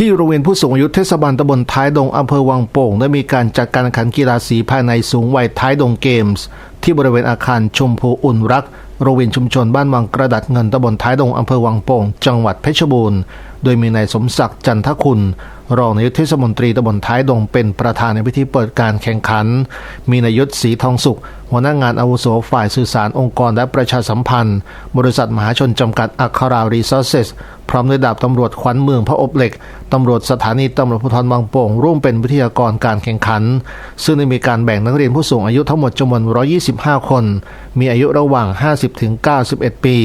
ที่โรงเรียนผู้สูงอายุเทศบาลตำบลท้ายดงอำเภอวังโป่ง ได้มีการจัดการแข่งขันกีฬาสีภายในสูงวัยท้ายดงเกมส์ ที่บริเวณอาคารชมพูอุ่นรักโรงเรียนชุมชนบ้านวังกระดัดเงินตำบลท้ายดงอำเภอวังโป่ง จังหวัดเพชรบูรณ์โดยมีนายสมศักดิ์จันทคุณ รองนายกเทศมนตรีตำบลท้ายดงเป็นประธานในพิธีเปิดการแข่งขัน มีนายศศรีทองสุข หัวหน้างานอาวุโสฝ่ายสื่อสารองค์กรและประชาสัมพันธ์ บริษัทมหาชนจำกัดอัครารีซอสเซสพร้อมด้วยดาบตำรวจขวัญเมืองพระอบเหล็กตำรวจสถานีตำรวจภูธรบางโป่งร่วมเป็นวิทยากรการแข่งขัน ซึ่งได้มีการแบ่งนักเรียนผู้สูงอายุทั้งหมดจำนวน 125 คน มีอายุระหว่าง 50 ถึง 91 ปี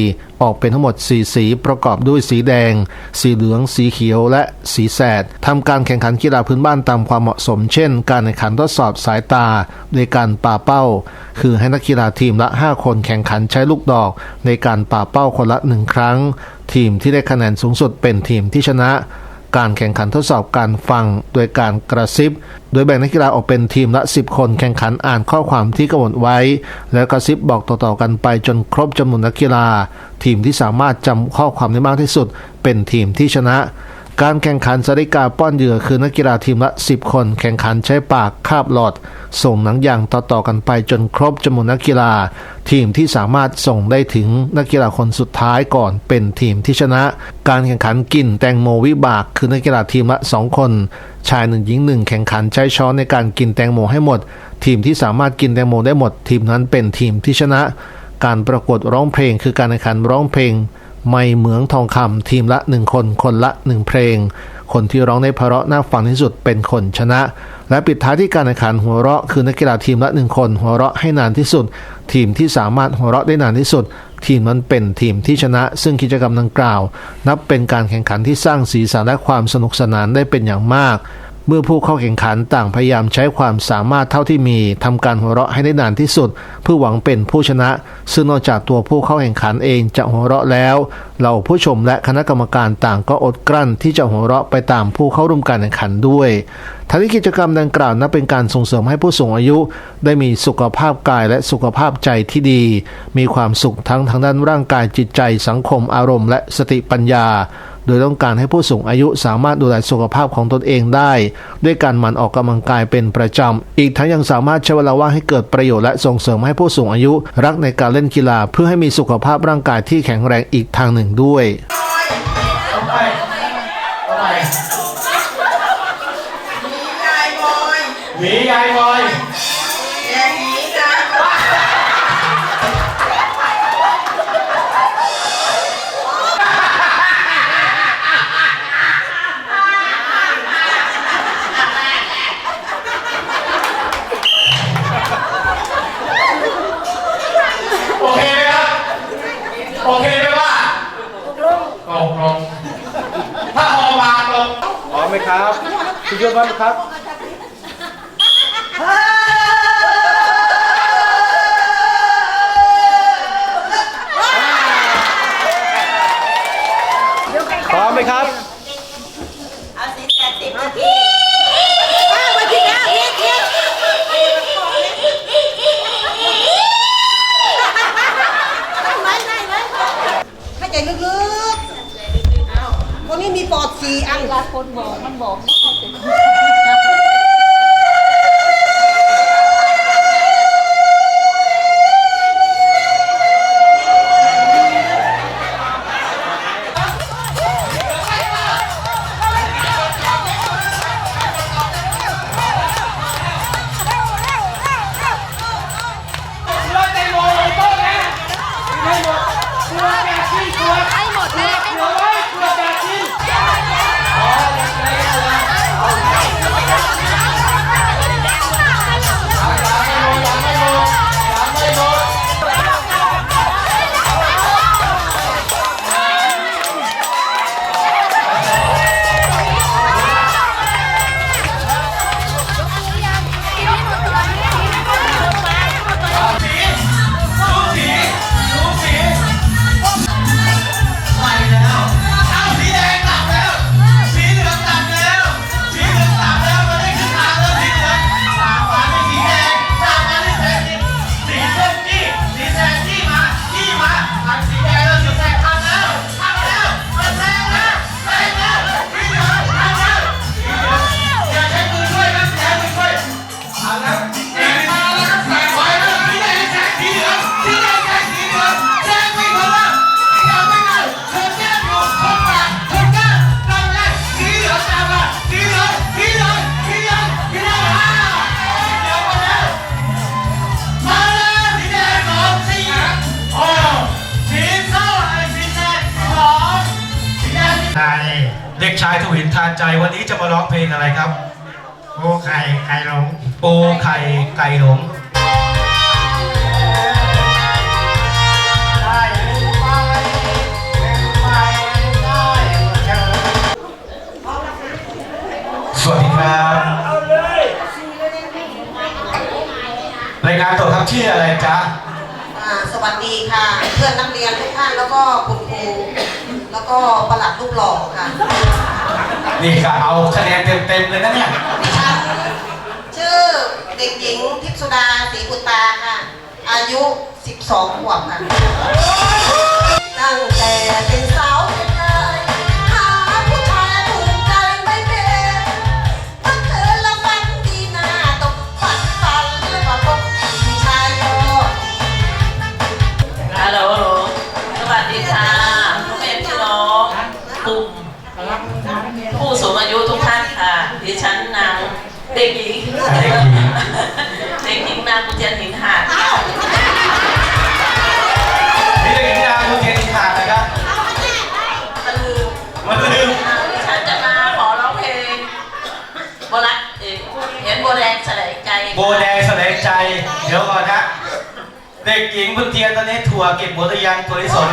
ออกเป็นทั้งหมด 4 สีประกอบด้วยสีแดง สีเหลือง สีเขียว และสีแสดทำการแข่งขันกีฬาพื้นบ้านตามความเหมาะสม เช่น การแข่งขันทดสอบสายตาโดยการป่าเป้า คือให้นักกีฬาทีมละ 5 คนแข่งขันใช้ลูกดอก ในการป่าเป้าคนละ 1 ครั้ง ทีมที่ได้คะแนนสูงสุดเป็นทีมที่ชนะ การแข่งขันทดสอบการฟังโดยการกระซิบ โดยแบ่งนักกีฬาออกเป็นทีมละ 10 คนแข่งขันอ่านข้อความที่กำหนดไว้ แล้วกระซิบบอกต่อๆกันไปจนครบจำนวนนักกีฬา ทีมที่สามารถจำข้อความได้มากที่สุด เป็นทีมที่ชนะ การแข่งขันสริกาป้อนเหยื่อคือนักกีฬาทีมละ 10 คน แข่งขันใช้ปากคาบหลอด ส่งหนังยางต่อๆกันไปจนครบจำนวนนักกีฬา ทีมที่สามารถส่งได้ถึงนักกีฬาคนสุดท้ายก่อนเป็นทีมที่ชนะ การแข่งขันกินแตงโมวิบากคือนักกีฬาทีมละ 2 คน ชายหนึ่งหญิงหนึ่งแข่งขันใช้ช้อนในการกินแตงโมให้หมด ทีมที่สามารถกินแตงโมได้หมด ทีมนั้นเป็นทีมที่ชนะ การประกวดร้องเพลงคือการแข่งขันร้องเพลง ไม่เหมืองทองคำทีมละหนึ่งคน คนละหนึ่งเพลง คนที่ร้องได้เพราะน่าฟังที่สุดเป็นคนชนะ และปิดท้ายที่การแข่งขันหัวเราะคือนักกีฬาทีมละหนึ่งคน หัวเราะให้นานที่สุด ทีมที่สามารถหัวเราะได้นานที่สุด ทีมนั้นเป็นทีมที่ชนะ ซึ่งกิจกรรมดังกล่าว นับเป็นการแข่งขันที่สร้างสีสันและความสนุกสนานได้เป็นอย่างมาก เมื่อผู้เข้าแข่งขันต่างพยายามใช้ความสามารถเท่าที่มีทำการหัวเราะให้ได้นานที่สุด เพื่อหวังเป็นผู้ชนะ ซึ่งนอกจากตัวผู้เข้าแข่งขันเองจะหัวเราะแล้วเราผู้ชมและคณะกรรมการต่างก็อดกลั้นที่จะหัวเราะไปตามผู้เข้าร่วมการแข่งขันด้วยทั้งนี้กิจกรรมดังกล่าวนับเป็นการส่งเสริมให้ผู้สูงอายุ ได้มีสุขภาพกายและสุขภาพใจที่ดี มีความสุขทั้งทางด้านร่างกายจิตใจสังคมอารมณ์และสติปัญญา โดยต้องการให้ผู้สูงอายุสามารถดูแลสุขภาพของตนเองได้ ด้วยการหมั่นออกกำลังกายเป็นประจำ อีกทั้งยังสามารถใช้เวลาว่างให้เกิดประโยชน์และส่งเสริมให้ผู้สูงอายุรักในการเล่นกีฬา เพื่อให้มีสุขภาพร่างกายที่แข็งแรงอีกทางหนึ่งด้วยยายบอยหนียายบอย คุณยศพร้อมไหมครับพร้อมไหมครับ ๆคนนี้มีปอดสี่อันเวลาคนบอกมันบอกไม่เข้ายทวินทานใจวันนี้จะมาร้องเพลงอะไรครับ โอ้ไข่ไข่หลงปูไข่ไก่หลงได้หรือไม่เป็นไปได้เชิญสวัสดีครับรายงานตัวครับชื่ออะไรจ๊ะอ่าสวัสดีค่ะ เพื่อนนักเรียนทุกท่านแล้วก็คุณครูแล้วก็ประหลัดลูกหล่อค่ะ นี่ก็เอาคะแนนเต็มๆเลยนะเนี่ยชื่อเด็กหญิงทิพย์สุดาศรีกุตาค่ะ อายุ 12 ขวบค่ะ ตั้งแต่เป็น ด็กหญิงเด็กหญิงเด็กหญิงนางกุเทียนหินหาดค่ะนี่เด็กหญิงนางคุณเทียนอินทานะครับมันลืมมันลืมดิฉันจะมาขอร้องเพลงโบรักเอ่อเห็นโบแดงแสลงใจโบแดงแสดงใจ เดี๋ยวก่อนนะเด็กหญิงคุณเทียนตอนนี้ถั่วเก็บหมดหรือยังถั่วลิสน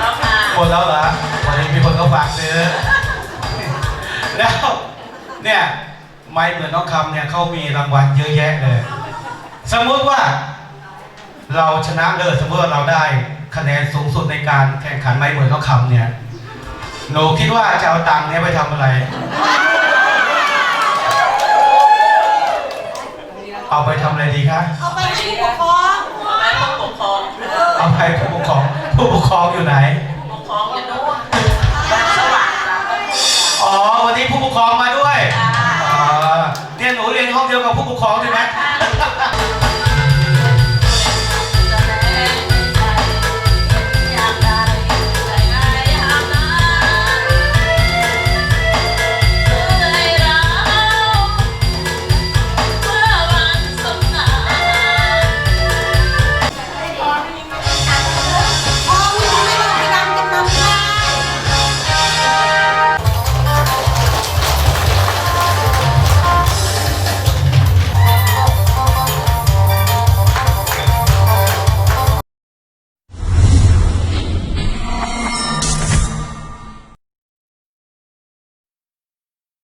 แล้วค่ะหมดแล้วเหรอวันนี้มีคนเขาฝากซื้อแล้วเนี่ย ไม่เหมือนน้องคำเนี่ยเขามีรางวัลเยอะแยะเลย สมมติว่าเราชนะเลิศสมมติว่าเราได้คะแนนสูงสุดในการแข่งขันไม่เหมือนน้องคำเนี่ยหนูคิดว่าจะเอาตังค์เนี่ยไปทำอะไร เอาไปทำอะไรดีคะ เอาไปให้ผู้ปกครองแม่ผู้ปกครองเอาไปผู้ปกครองผู้ปกครองอยู่ไหนอ 과학에